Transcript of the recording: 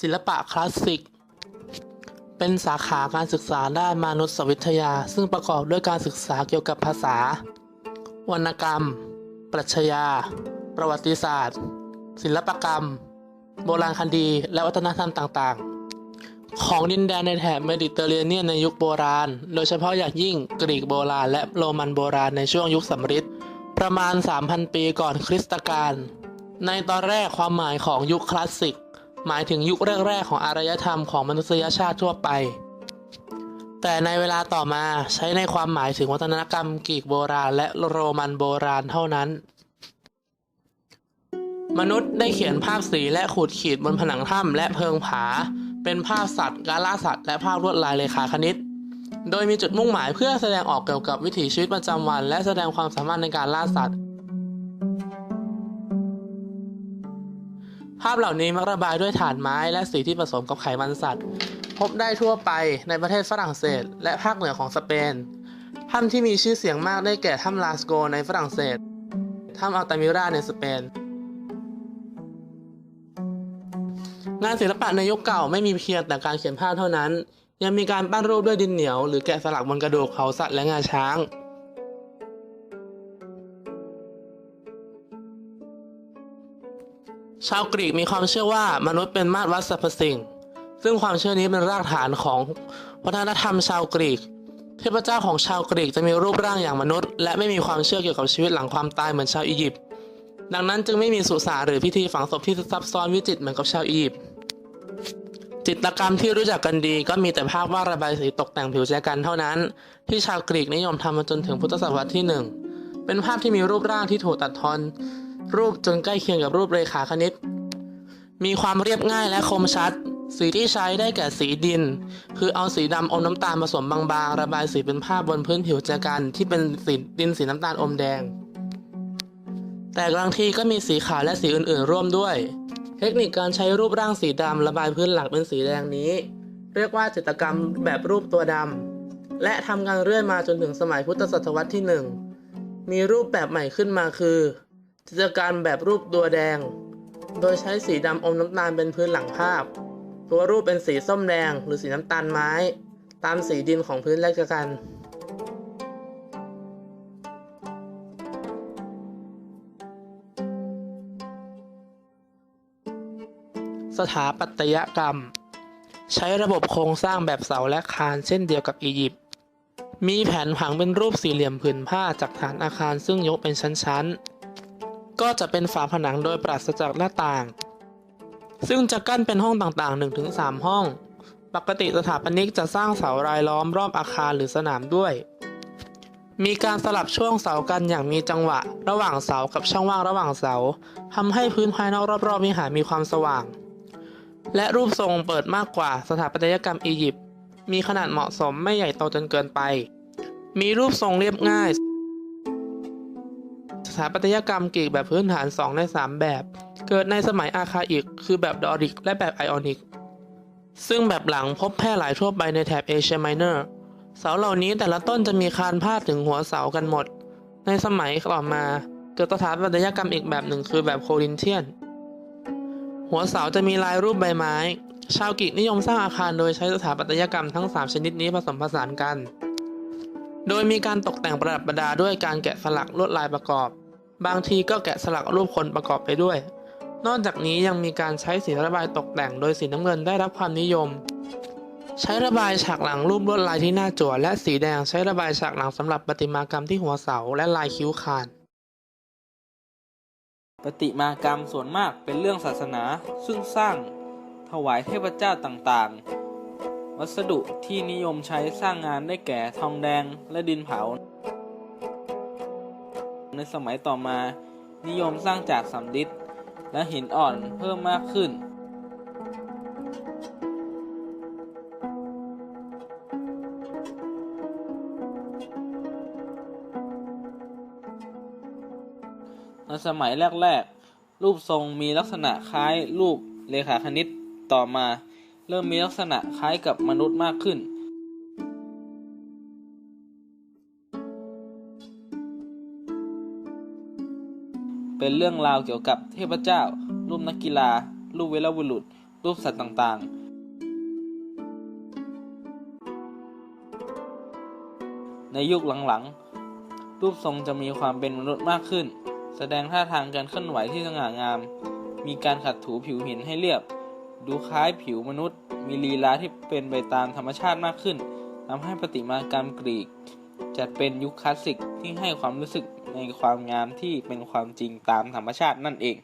ศิลปะคลาสสิก เป็นสาขาการศึกษาด้านมนุษยวิทยา ซึ่งประกอบด้วยการศึกษาเกี่ยวกับภาษา วรรณกรรม ปรัชญา ประวัติศาสตร์ ศิลปกรรม โบราณคดี และวัฒนธรรมต่างๆ ของดินแดนในแถบเมดิเตอร์เรเนียนในยุคโบราณ โดยเฉพาะอย่างยิ่งกรีกโบราณและโรมันโบราณในช่วงยุคสำริดประมาณ 3,000 ปีก่อนคริสตกาลในตอนแรกความหมายของยุคคลาสสิก หมายถึงยุคแรกๆของอารยธรรมของมนุษยชาติทั่วไป แต่ในเวลาต่อมาใช้ในความหมายถึงวัฒนกรรมกรีกโบราณ และโรมันโบราณเท่านั้น มนุษย์ได้เขียนภาพสีและขูดขีดบนผนังถ้ำและเพิงผา เป็นภาพสัตว์การล่าสัตว์และภาพลวดลายเลขาคณิตโดยมีจุดมุ่งหมายเพื่อแสดงออกเกี่ยวกับวิถีชีวิตประจำวัน และแสดงความสามารถในการล่าสัตว์ ภาพเหล่านี้มักระบายด้วยถ่านไม้และสีที่ผสมกับไขมันสัตว์ พบได้ทั่วไปในประเทศฝรั่งเศส และภาคเหนือของสเปนถ้ำที่มีชื่อเสียงมากได้แก่ถ้ำลาสโกในฝรั่งเศสถ้ำอัลตามิราในสเปน งานศิลปะในยุคเก่าไม่มีเพียงแต่การเขียนภาพเท่านั้น ยังมีการปั้นรูปด้วยดินเหนียวหรือแกะสลักบนกระดูกเขาสัตว์และงาช้าง ชาวกรีกมีความเชื่อว่ามนุษย์เป็นมาตรวัดสรรพสิ่ง ซึ่งความเชื่อนี้เป็นรากฐานของวัฒนธรรมชาวกรีก เทพเจ้าของชาวกรีกจะมีรูปร่างอย่างมนุษย์ และไม่มีความเชื่อเกี่ยวกับชีวิตหลังความตายเหมือนชาวอียิปต์ ดังนั้นจึงไม่มีสุสานหรือพิธีฝังศพที่ซับซ้อนวิจิตรเหมือนกับชาวอียิปต์ จิตรกรรมที่รู้จักกันดีก็มีแต่ภาพวาดระบายสีตกแต่งผิวแจกันเท่านั้น ที่ชาวกรีกนิยมทำมาจนถึงพุทธศตวรรษที่หนึ่งเป็นภาพที่มีรูปร่างที่ถูกตัดทอน รูปจนใกล้เคียงกับรูปเรขาคณิต มีความเรียบง่ายและคมชัด สีที่ใช้ได้แก่สีดิน คือเอาสีดำอมน้ำตาลผสมบางๆ ระบายสีเป็นภาพบนพื้นผิวแจกันที่เป็นสีดินสีน้ำตาลอมแดง แต่บางทีก็มีสีขาวและสีอื่นๆ ร่วมด้วย เทคนิคการใช้รูปร่างสีดำระบายพื้นหลักเป็นสีแดงนี้ เรียกว่าจิตรกรรมแบบรูปตัวดำและทำกันเรื่อยมาจนถึงสมัยพุทธศตวรรษที่หนึ่งมีรูปแบบใหม่ขึ้นมาคือ จิตรกรรมแบบรูปตัวแดง โดยใช้สีดำอมน้ำตาลเป็นพื้นหลังภาพ ตัวรูปเป็นสีส้มแดงหรือสีน้ำตาลไม้ ตามสีดินของพื้นแรกกันสถาปัตยกรรม ใช้ระบบโครงสร้างแบบเสาและคานเช่นเดียวกับอียิปต์มีแผนผังเป็นรูปสี่เหลี่ยมผืนผ้าจากฐานอาคารซึ่งยกเป็นชั้นๆ ก็จะเป็นฝาผนังโดยปราศจากหน้าต่าง ซึ่งจะกั้นเป็นห้องต่างๆ 1-3 ห้อง ปกติสถาปนิกจะสร้างเสารายล้อมรอบอาคารหรือสนามด้วย มีการสลับช่วงเสากันอย่างมีจังหวะ ระหว่างเสากับช่องว่างระหว่างเสาทำให้พื้นภายนอกรอบๆวิหารมีความสว่าง และรูปทรงเปิดมากกว่าสถาปัตยกรรมอียิปต์มีขนาดเหมาะสมไม่ใหญ่โตจนเกินไป มีรูปทรงเรียบง่าย ถาปัตยกรรมกรีกแบบพื้นฐาน 2 ใน 3 แบบ เกิดในสมัยอาคาอิก คือแบบดอริก และแบบไอออนิก ซึ่งแบบหลังพบแพร่หลายทั่วไปในแถบเอเชียไมเนอร์ เสาเหล่านี้แต่ละต้นจะมีคานพาดถึงหัวเสากันหมด ในสมัยต่อมา เกิดสถาปัตยกรรมอีกแบบหนึ่งคือแบบโครินเทียน หัวเสาจะมีลายรูปใบไม้ ชาวกรีกนิยมสร้างอาคารโดยใช้สถาปัตยกรรมทั้ง 3 ชนิดนี้ผสมผสานกันโดยมีการตกแต่งประดับประดาด้วยการแกะสลักลวดลายประกอบ บางทีก็แกะสลักรูปคนประกอบไปด้วย นอกจากนี้ยังมีการใช้สีระบายตกแต่งโดยสีน้ำเงินได้รับความนิยม ใช้ระบายฉากหลังรูปลวดลายที่หน้าจั่วและสีแดงใช้ระบายฉากหลังสำหรับประติมากรรมที่หัวเสาและลายคิ้วคานปฏิมากรรมส่วนมากเป็นเรื่องศาสนา ซึ่งสร้างถวายเทพเจ้าต่างๆ วัสดุที่นิยมใช้สร้างงานได้แก่ทองแดงและดินเผา ในสมัยต่อมา นิยมสร้างจากสำริดและหินอ่อนเพิ่มมากขึ้น ในสมัยแรก ๆ รูปทรงมีลักษณะคล้ายรูปเลขาคณิตต่อมา เริ่มมีลักษณะคล้ายกับมนุษย์มากขึ้น เป็นเรื่องราวเกี่ยวกับเทพเจ้า รูปนักกีฬา รูปเวลบุรุษ รูปสัตว์ต่างๆ ในยุคหลังๆ รูปทรงจะมีความเป็นมนุษย์มากขึ้น แสดงท่าทางการเคลื่อนไหวที่สง่างาม มีการขัดถูผิวหินให้เรียบ ดูคล้ายผิวมนุษย์ มีลีลาที่เป็นไปตามธรรมชาติมากขึ้นทำให้ประติมากรรมกรีกจัดเป็นยุคคลาสสิกที่ให้ความรู้สึก ในความงามที่เป็นความจริงตามธรรมชาตินั่นเอง